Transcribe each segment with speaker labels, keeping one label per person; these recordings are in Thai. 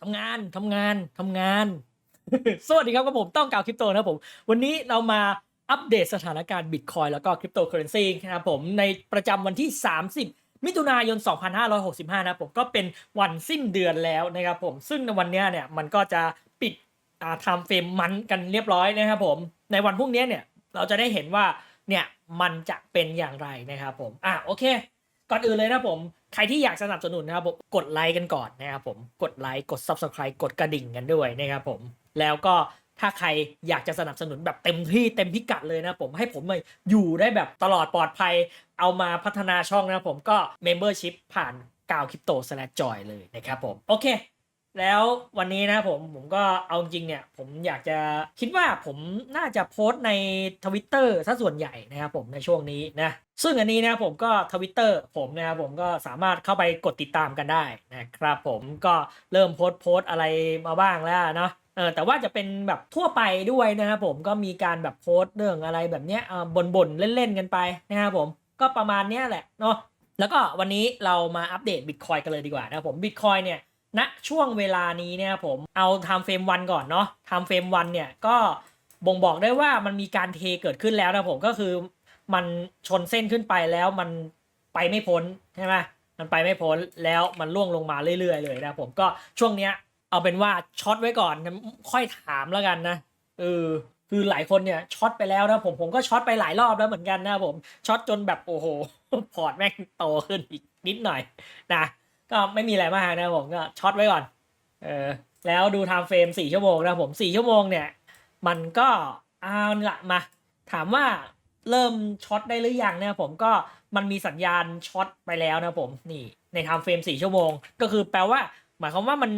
Speaker 1: ทำงานทำงานทำงาน สวัสดีครับกับผมต้องกล่าวคริปโตนะครับผม วันนี้เรามาอัปเดตสถานการณ์บิตคอยแล้วก็คริปโตเคอเรนซีนะครับผมในประจำวันที่ 30 มิถุนายน 2565 นะครับผมก็เป็นวันสิ้นเดือนแล้วนะครับผม ซึ่งในวันนี้เนี่ยมันก็จะปิดอ่าไทม์เฟรมมันกันเรียบร้อยนะครับผม ในวันพรุ่งนี้เนี่ยเราจะได้เห็นว่าเนี่ยมันจะเป็นอย่างไรนะครับผม อะโอเค ก่อนอื่นเลยนะผม ใครที่อยากสนับสนุนนะครับผมกดไลค์กันก่อนนะครับผมกดไลค์กด Subscribe กดกระดิ่งกันด้วยนะครับผม แล้วก็ถ้าใครอยากจะสนับสนุนแบบเต็มที่เต็มพิกัดเลยนะผมให้ผมมาอยู่ได้แบบตลอดปลอดภัย เอามาพัฒนาช่องนะผมก็ Membership ผ่านกาวคริปโตสแลจอยเลยนะครับผม โอเค แล้ววันนี้นะผมผมก็เอาจริงเนี่ยผมอยากจะคิดว่าผมน่าจะโพสต์ในทวิตเตอร์ซะส่วนใหญ่นะครับผมในช่วงนี้นะซึ่งอันนี้นะผมก็ทวิตเตอร์ผมนะครับผมก็สามารถเข้าไปกดติดตามกันได้นะครับผมก็เริ่มโพสต์โพสต์อะไรมาบ้างแล้วเนาะเออแต่ว่าจะเป็นแบบทั่วไปด้วยนะครับผมก็มีการแบบโพสต์เรื่องอะไรแบบเนี้ยเออบ่นๆเล่นๆกันไปนะครับผมก็ประมาณเนี้ยแหละเนาะแล้วก็วันนี้เรามาอัปเดตบิตคอยกันเลยดีกว่านะครับผมบิตคอยเนี่ย ณช่วงเวลานี้เนี่ยผมเอา time frame วันก่อนเนาะ time frame วันเนี่ยก็บ่งบอกได้ว่ามันมีการเทเกิดขึ้นแล้วนะผมก็คือมันชนเส้นขึ้นไปแล้วมันไปไม่พ้นใช่ไหมมันไปไม่พ้นแล้วมันล่วงลงมาเรื่อยๆเลยนะผมก็ช่วงเนี้ยเอาเป็นว่าช็อตไว้ก่อนค่อยถามแล้วกันนะเออคือหลายคนเนี่ยช็อตไปแล้วนะผมผมก็ช็อตไปหลายรอบแล้วเหมือนกันนะผมช็อตจนแบบโอ้โหพอร์ตแม่งโตขึ้นอีกนิดหน่อยนะ ก็ไม่มีอะไรมากนะผมก็ช็อตไว้ก่อน เออ แล้วดูไทม์เฟรมสี่ชั่วโมงนะผมสี่ชั่วโมงเนี่ย มันก็เอาละมา ถามว่าเริ่มช็อตได้หรือยังเนี่ยผมก็มันมีสัญญาณช็อตไปแล้วนะผมนี่ในไทม์เฟรมสี่ชั่วโมง ก็คือแปลว่า หมายความว่ามัน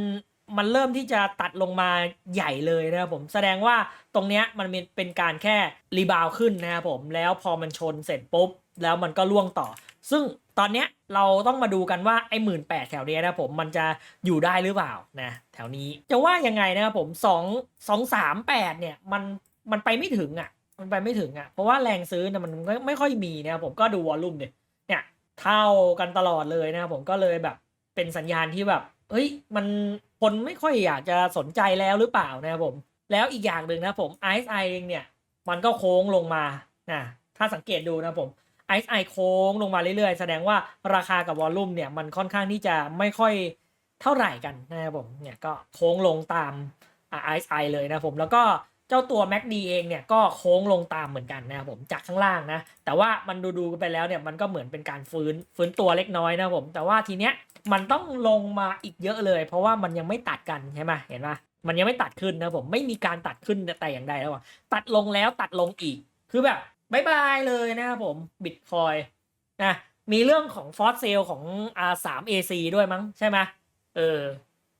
Speaker 1: มันเริ่มที่จะตัดลงมาใหญ่เลยนะครับผมแสดงว่าตรงเนี้ยมันเป็นการแค่รีบาวขึ้นนะครับผมแล้วพอมันชนเสร็จปุ๊บ แล้วมันก็ล่วงต่อ ซึ่งตอนเนี้ย เราต้องมาดูกันว่าไอ้หมื่นแปดแถวเนี้ยนะผมมันจะอยู่ได้หรือเปล่านะแถวนี้จะว่ายังไงนะครับผมสองสองสามแปดเนี่ยมันมันไปไม่ถึงอะ มันไปไม่ถึงอะเพราะว่าแรงซื้อเนี่ยมันไม่ไม่ค่อยมีนะครับผมก็ดูวอลลุ่มเนี่ยเนี่ยเท่ากันตลอดเลยนะครับผมก็เลยแบบเป็นสัญญาณที่แบบเฮ้ยมันคนไม่ค่อยอยากจะสนใจแล้วหรือเปล่านะครับผม แล้วอีกอย่างหนึ่งนะผม RSI เองเนี่ยมันก็โค้งลงมานะถ้าสังเกตดูนะผม RSI โค้งลงมาเรื่อยๆ แสดงว่าราคากับวอลลุ่มเนี่ยมันค่อนข้างที่จะไม่ค่อยเท่าไหร่กันนะครับผมเนี่ยก็โค้งลงตาม RSI เลยนะผมแล้วก็เจ้าตัว MACD เองเนี่ยก็โค้งลงตามเหมือนกันนะครับผมจากข้างล่างนะแต่ว่ามันดูๆไปแล้วเนี่ยมันก็เหมือนเป็นการฟื้นฟื้นตัวเล็กน้อยนะครับผมแต่ว่าทีเนี้ยมันต้องลงมาอีกเยอะเลย เพราะว่ามันยังไม่ตัดกันใช่ไหมเห็นปะมันยังไม่ตัดขึ้นนะผมไม่มีการตัดขึ้นแต่อย่างใดแล้วตัดลงแล้วตัดลงอีกคือแบบ บายบายเลยนะครับผมบิตคอยนะมีเรื่องของฟอสเซลของ R3 AC ด้วยมั้งใช่ไหมเออ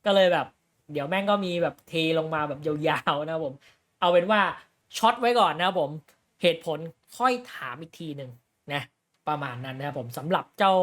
Speaker 1: ก็เลยแบบ เดี๋ยวแม่งก็มีแบบเทลงมาแบบยาวๆนะครับผม เอาเป็นว่าช็อตไว้ก่อนนะครับผมเหตุผลค่อยถามอีกทีหนึ่งนะประมาณนั้นนะครับผมสำหรับเจ้า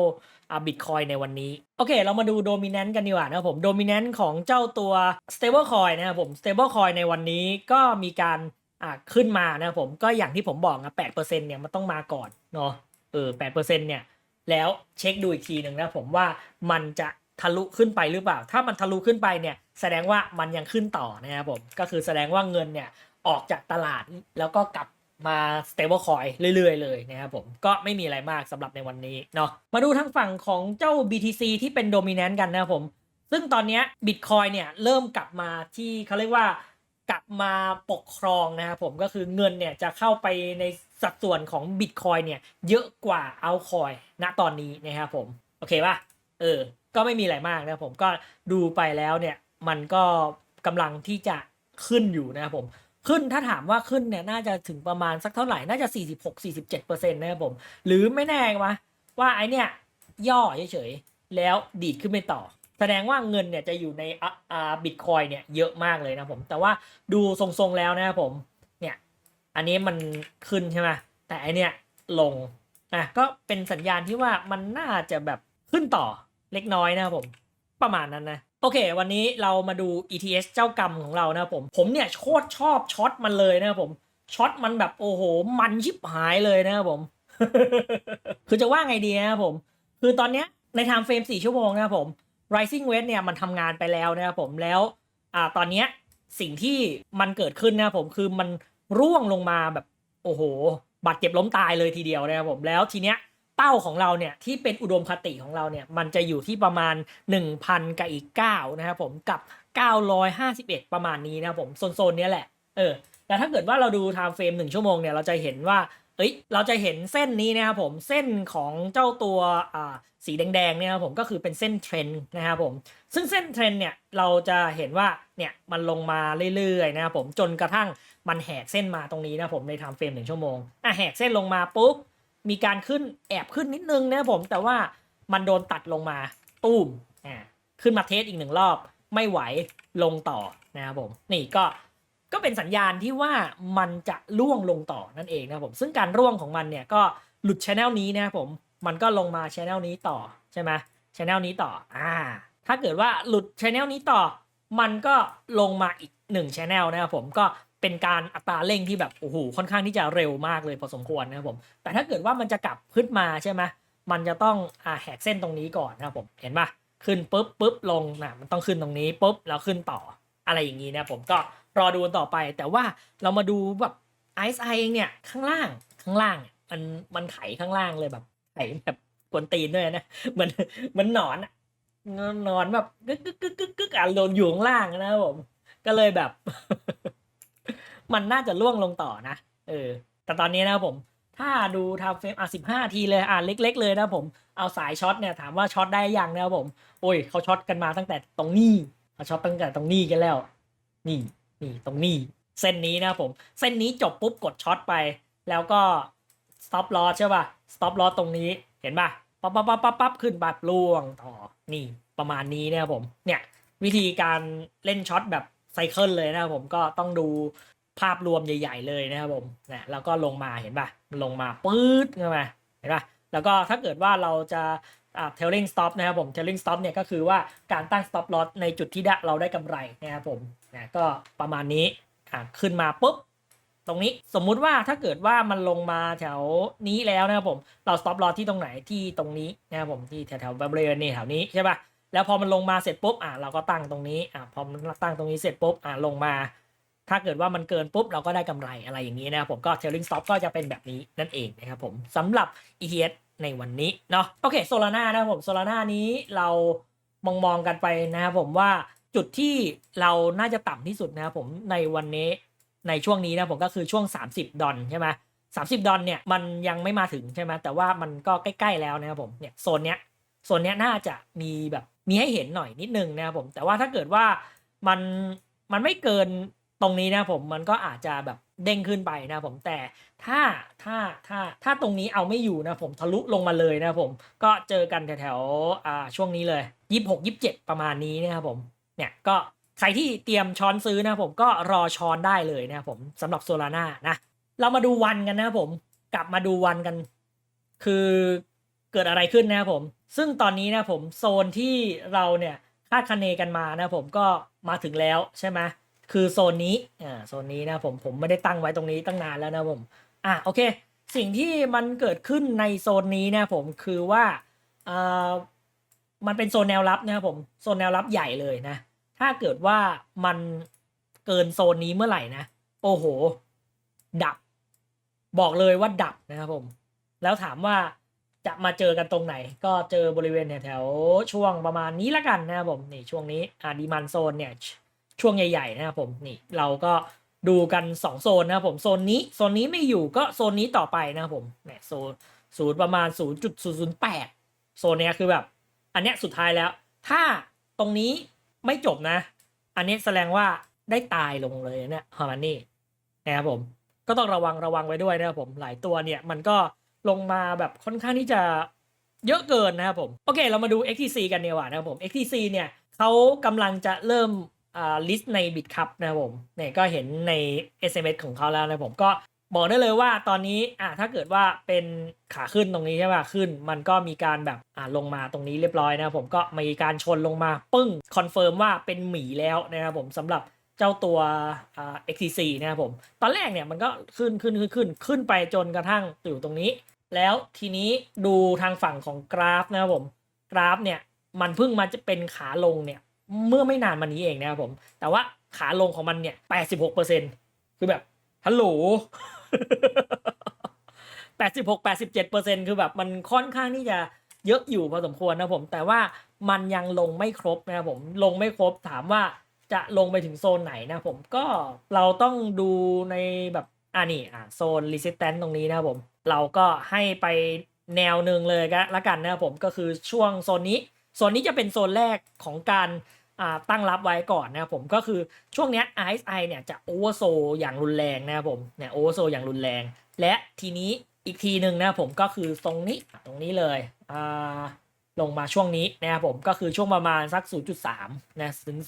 Speaker 1: บิตคอยในวันนี้ โอเค เรามาดูโดมิ n น n t กันดีกว่านะครับผมโดมิ n น n t ของเจ้าตัว stable coin นะครับผม stable coin ในวันนี้ก็มีการ อ่าขึ้นมานะผมก็อย่างที่ผมบอกนะแปดเปอร์เซ็นเนี่ยมันต้องมาก่อนเนาะเออแปดเปอร์เซ็นเนี่ยแล้วเช็คดูอีกทีหนึ่งนะผมว่ามันจะทะลุขึ้นไปหรือเปล่า ถ้ามันทะลุขึ้นไปเนี่ยแสดงว่ามันยังขึ้นต่อนะครับผมก็คือแสดงว่าเงินเนี่ยออกจากตลาดแล้วก็กลับมา stable coin เรื่อยๆ เลยนะครับผมก็ไม่มีอะไรมากสำหรับในวันนี้เนาะมาดูทางฝั่งของเจ้า BTC ที่เป็น dominant กันนะครับผม ซึ่งตอนนี้ Bitcoin เนี่ยเริ่มกลับมาที่เขาเรียกว่า กลับมาปกครองนะครับผมก็คือเงินเนี่ยจะเข้าไปในสัดส่วนของ Bitcoin เนี่ยเยอะกว่าเอาคอยณตอนนี้นะครับผม โอเคป่ะเออ ก็ไม่มีอะไรมากนะผมก็ดูไปแล้วเนี่ยมันก็กำลังที่จะขึ้นอยู่นะครับผมขึ้นถ้าถามว่าขึ้นเนี่ยน่าจะถึงประมาณสักเท่าไหร่ น่าจะ 46-47%นะครับผม หรือไม่แน่วะว่าไอเนี่ยย่อเฉยๆ แล้วดีดขึ้นไปต่อ แสดงว่าเงินเนี่ยจะอยู่ในอ่าบิตคอยเนี่ยเยอะมากเลยนะผม แต่ว่าดูทรงๆแล้วนะครับผม เนี่ย อันนี้มันขึ้นใช่ไหมแต่อันเนี้ยลงอะก็เป็นสัญญาณที่ว่ามันน่าจะแบบขึ้นต่อเล็กน้อยนะครับผม ประมาณนั้นนะโอเค วันนี้เรามาดู ETS เจ้ากรรมของเรานะผม ผมเนี่ยโคตรชอบช็อตมันเลยนะครับผมช็อตมันแบบโอ้โห มันชิบหายเลยนะครับผม คือจะว่าไงดีนะครับผม คือตอนเนี้ยในไทม์เฟรม4ชั่วโมงนะครับผม rising wedge เนี่ยมันทำงานไปแล้วนะครับผมแล้วอ่าตอนเนี้ยสิ่งที่มันเกิดขึ้นนะครับผมคือมันร่วงลงมาแบบโอ้โหบาดเจ็บล้มตายเลยทีเดียวนะครับผมแล้วทีเนี้ยเป้าของเราเนี่ยที่เป็นอุดมคติของเราเนี่ยมันจะอยู่ที่ประมาณ 1,000 กับอีก 9 นะครับผมกับ 951 ประมาณนี้นะครับผมโซนๆเนี้ยแหละเออแต่ถ้าเกิดว่าเราดูไทม์เฟรม1ชั่วโมงเนี่ยเราจะเห็นว่า เอ้ยเราจะเห็นเส้นนี้นะครับผมเส้นของเจ้าตัวอ่าสีแดงๆเนี่ยครับผมก็คือเป็นเส้นเทรนด์นะครับผมซึ่งเส้นเทรนด์เนี่ยเราจะเห็นว่าเนี่ยมันลงมาเรื่อยๆนะครับผมจนกระทั่งมันแหกเส้นมาตรงนี้นะผมในไทม์เฟรมหนึ่งชั่วโมงอะแหกเส้นลงมาปุ๊บมีการขึ้นแอบขึ้นนิดนึงนะครับผมแต่ว่ามันโดนตัดลงมาตุ้มอ่าขึ้นมาเทสอีกหนึ่งรอบไม่ไหวลงต่อนะครับผมนี่ก็ ก็เป็นสัญญาณที่ว่ามันจะร่วงลงต่อนั่นเองนะผมซึ่งการร่วงของมันเนี่ยก็หลุดชแนลนี้นะผมมันก็ลงมาชแนลนี้ต่อใช่ไหมชแนลนี้ต่ออ่าถ้าเกิดว่าหลุดชแนลนี้ต่อ มันก็ลงมาอีกหนึ่งชแนลนะครับผมก็เป็นการอัตราเร่งที่แบบโอ้โหค่อนข้างที่จะเร็วมากเลยพอสมควรนะครับผมแต่ถ้าเกิดว่ามันจะกลับขึ้นมาใช่ไหมมันจะต้องอ่าแหกเส้นตรงนี้ก่อนนะครับผมเห็นปะขึ้นปุ๊บปุ๊บลงนะมันต้องขึ้นตรงนี้ปุ๊บแล้วขึ้นต่ออะไรอย่างนี้นะผมก็ รอดูกันต่อไป แต่ว่าเรามาดูแบบไอซ์ไอเองเนี่ยข้างล่างข้างล่างมันมันไถข้างล่างเลยแบบไถแบบกวนตีนด้วยนะเหมือนเหมือนหนอนอะนอนแบบกึกกึกกึกกึกกึกอะโดนอยู่ข้างล่างนะครับผมก็เลยแบบ มันน่าจะล่วงลงต่อนะเออ แต่ตอนนี้นะครับผม ถ้าดูทำเฟรมอะสิบห้าทีเลยอะเล็ก ๆ เลยนะผมเอาสายช็อตเนี่ยถามว่าช็อตได้ยังนะครับผม โอ้ยเขาช็อตกันมาตั้งแต่ตรงนี้เขาช็อตตั้งแต่ตรงนี้กันแล้ว นี่ นี่ตรงนี้เส้นนี้นะผม เส้นนี้จบปุ๊บกดช็อตไป แล้วก็ stop loss ใช่ป่ะ stop loss ตรงนี้เห็นป่ะปั๊บปั๊บปั๊บปั๊บปั๊บขึ้นแบบล่วงต่อนี่ประมาณนี้นะครับผมเนี่ยวิธีการเล่นช็อตแบบไซเคิลเลยนะครับผมก็ต้องดูภาพรวมใหญ่ ๆ เลยนะครับผมนะแล้วก็ลงมาเห็นป่ะลงมาปื๊ดเข้ามาเห็นป่ะแล้วก็ถ้าเกิดว่าเราจะ อ่า trailing stop นะครับผม trailing stop เนี่ยก็คือว่าการตั้ง stop loss ในจุดที่ได้เราได้กำไรนะครับผมนะก็ประมาณนี้อ่าขึ้นมาปุ๊บตรงนี้สมมุติว่าถ้าเกิดว่ามันลงมาแถวนี้แล้วนะครับผมเรา stop loss ที่ตรงไหนที่ตรงนี้นะครับผมที่แถวแถวบริเวณนี้แถวนี้ใช่ป่ะแล้วพอมันลงมาเสร็จปุ๊บอะเราก็ตั้งตรงนี้อะพอมันตั้งตรงนี้เสร็จปุ๊บอะลงมา ถ้าเกิดว่ามันเกินปุ๊บเราก็ได้กำไรอะไรอย่างนี้นะครับผมก็ trailing stop ก็จะเป็นแบบนี้นั่นเองนะครับผมสำหรับ ETS ในวันนี้เนาะโอเคโซลาร่านะครับผมโซลาร่านี้เรามองมองกันไปนะครับผมว่าจุดที่เราน่าจะต่ำที่สุดนะครับผมในวันนี้ในช่วงนี้นะผมก็คือช่วง 30 ดอลใช่ไหมสามสิบดอลเนี่ยมันยังไม่มาถึงใช่ไหมแต่ว่ามันก็ใกล้ๆแล้วนะครับผมเนี่ยโซนเนี้ยโซนเนี้ยน่าจะมีแบบมีให้เห็นหน่อยนิดนึงนะครับผมแต่ว่าถ้าเกิดว่ามันมันไม่เกินตรงนี้นะผมมันก็อาจจะแบบ เด้งขึ้นไปนะผมแต่ถ้าถ้าถ้าถ้าตรงนี้เอาไม่อยู่นะผมทะลุลงมาเลยนะผมก็เจอกันแถวๆอ่าช่วงนี้เลยยี่หกยี่เจ็ดประมาณนี้นะครับผมเนี่ยก็ใครที่เตรียมช้อนซื้อนะผมก็รอช้อนได้เลยนะครับผมสำหรับโซลาร่านะเรามาดูวันกันนะครับผมกลับมาดูวันกัน คือเกิดอะไรขึ้นนะครับผม ซึ่งตอนนี้นะผมโซนที่เราเนี่ยคาดคะเนกันมานะผมก็มาถึงแล้วใช่ไหม คือโซนนี้อ่าโซนนี้นะผมผมไม่ได้ตั้งไว้ตรงนี้ตั้งนานแล้วนะผมอะโอเค สิ่งที่มันเกิดขึ้นในโซนนี้นะผมคือว่าอ่ามันเป็นโซนแนวรับนะครับผมโซนแนวรับใหญ่เลยนะ ถ้าเกิดว่ามันเกินโซนนี้เมื่อไหร่นะโอ้โห ดับ บอกเลยว่าดับนะครับผม แล้วถามว่าจะมาเจอกันตรงไหน ก็เจอบริเวณแถวๆช่วงประมาณนี้ละกันนะครับผมนี่ช่วงนี้อ่าดีมันโซนเนี่ย ช่วงใหญ่ๆนะครับผมนี่เราก็ดูกันสองโซนนะครับผมโซนนี้โซนนี้ไม่อยู่ก็โซนนี้ต่อไปนะครับผมเนี่ยโซนศูนย์ประมาณ 0.008 โซนเนี้ยคือแบบ อันเนี้ยสุดท้ายแล้ว ถ้าตรงนี้ไม่จบนะ อันนี้แสดงว่าได้ตายลงเลยเนี่ยฮาร์มานี่นะครับผมก็ต้องระวังระวังไว้ด้วยนะครับผมหลายตัวเนี่ยมันก็ลงมาแบบค่อนข้างที่จะเยอะเกินนะครับผม โอเค เรามาดู XTC กันดีกว่านะครับผม XTC เนี่ยเขากำลังจะเริ่ม อ่าลิสต์ใน BitCup นะครับผมเนี่ยก็เห็นใน SMS ของเขาแล้วนะผมก็บอกได้เลยว่าตอนนี้อ่าถ้าเกิดว่าเป็นขาขึ้นตรงนี้ใช่ป่ะขึ้น มันก็มีการแบบอ่าลงมาตรงนี้เรียบร้อยนะผมก็มีการชนลงมาปึ้งคอนเฟิร์มว่าเป็นหมีแล้วนะครับผมสำหรับเจ้าตัวอ่า XTC นะครับผม ตอนแรกเนี่ยมันก็ขึ้นขึ้นขึ้นขึ้นขึ้นไปจนกระทั่งอยู่ตรงนี้ แล้วทีนี้ดูทางฝั่งของกราฟนะครับผมกราฟเนี่ยมันเพิ่งมาจะเป็นขาลงเนี่ย เมื่อไม่นานมานี้เองนะครับผม แต่ว่าขาลงของมันเนี่ย 86%คือแบบฮัลโหล86 87%คือแบบมันค่อนข้างที่จะเยอะอยู่พอสมควรนะผม แต่ว่ามันยังลงไม่ครบนะครับผมลงไม่ครบถามว่าจะลงไปถึงโซนไหนนะผมก็เราต้องดูในแบบอ่านี่อ่าโซน resistance ตรงนี้นะครับผม เราก็ให้ไปแนวหนึ่งเลยก็แล้วกันนะครับผมก็คือช่วงโซนนี้โซนนี้จะเป็นโซนแรกของการอ่า ตั้งรับไว้ก่อนนะครับผมก็คือช่วงนี้ย RSI เนี่ยจะโอเวอร์โซอย่างรุนแรงนะครับผมเนี่ยโอเวอร์โซอย่างรุนแรง และทีนี้อีกทีหนึ่งนะครับผมก็คือตรงนี้ตรงนี้เลยอ่าลงมาช่วงนี้นะครับผมก็คือช่วงประมาณสัก 0.3นะถึง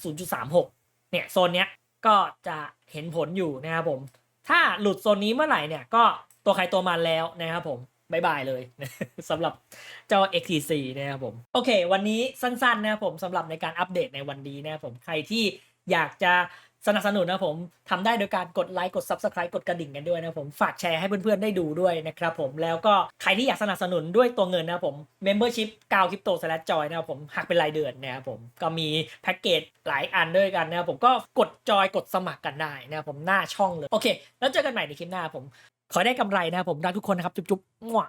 Speaker 1: 0.36 เนี่ยโซนเนี้ยก็จะเห็นผลอยู่นะครับผม ถ้าหลุดโซนนี้เมื่อไหร่เนี่ยก็ตัวใครตัวมันแล้วนะครับผม บายบายเลยสำหรับเจ้า XTC นะครับผม โอเค วันนี้สั้นๆนะครับผมสำหรับในการอัปเดตในวันนี้นะครับผมใครที่อยากจะสนับสนุนนะครับผมทำได้โดยการกดไลค์กด Subscribe กดกระดิ่งกันด้วยนะครับผมฝากแชร์ให้เพื่อนๆได้ดูด้วยนะครับผมแล้วก็ใครที่อยากสนับสนุนด้วยตัวเงินนะครับผม Membership กาวคริปโตสแลจอยนะครับผมหักเป็นรายเดือนนะครับผมก็มีแพ็กเกจหลายอันด้วยกันนะครับผมก็กดจอยกดสมัครกันได้นะครับผมหน้าช่องเลย โอเค แล้วเจอกันใหม่ในคลิปหน้าผม ขอได้กำไรนะครับผมรักทุกคนนะครับ จุ๊บๆมั่ว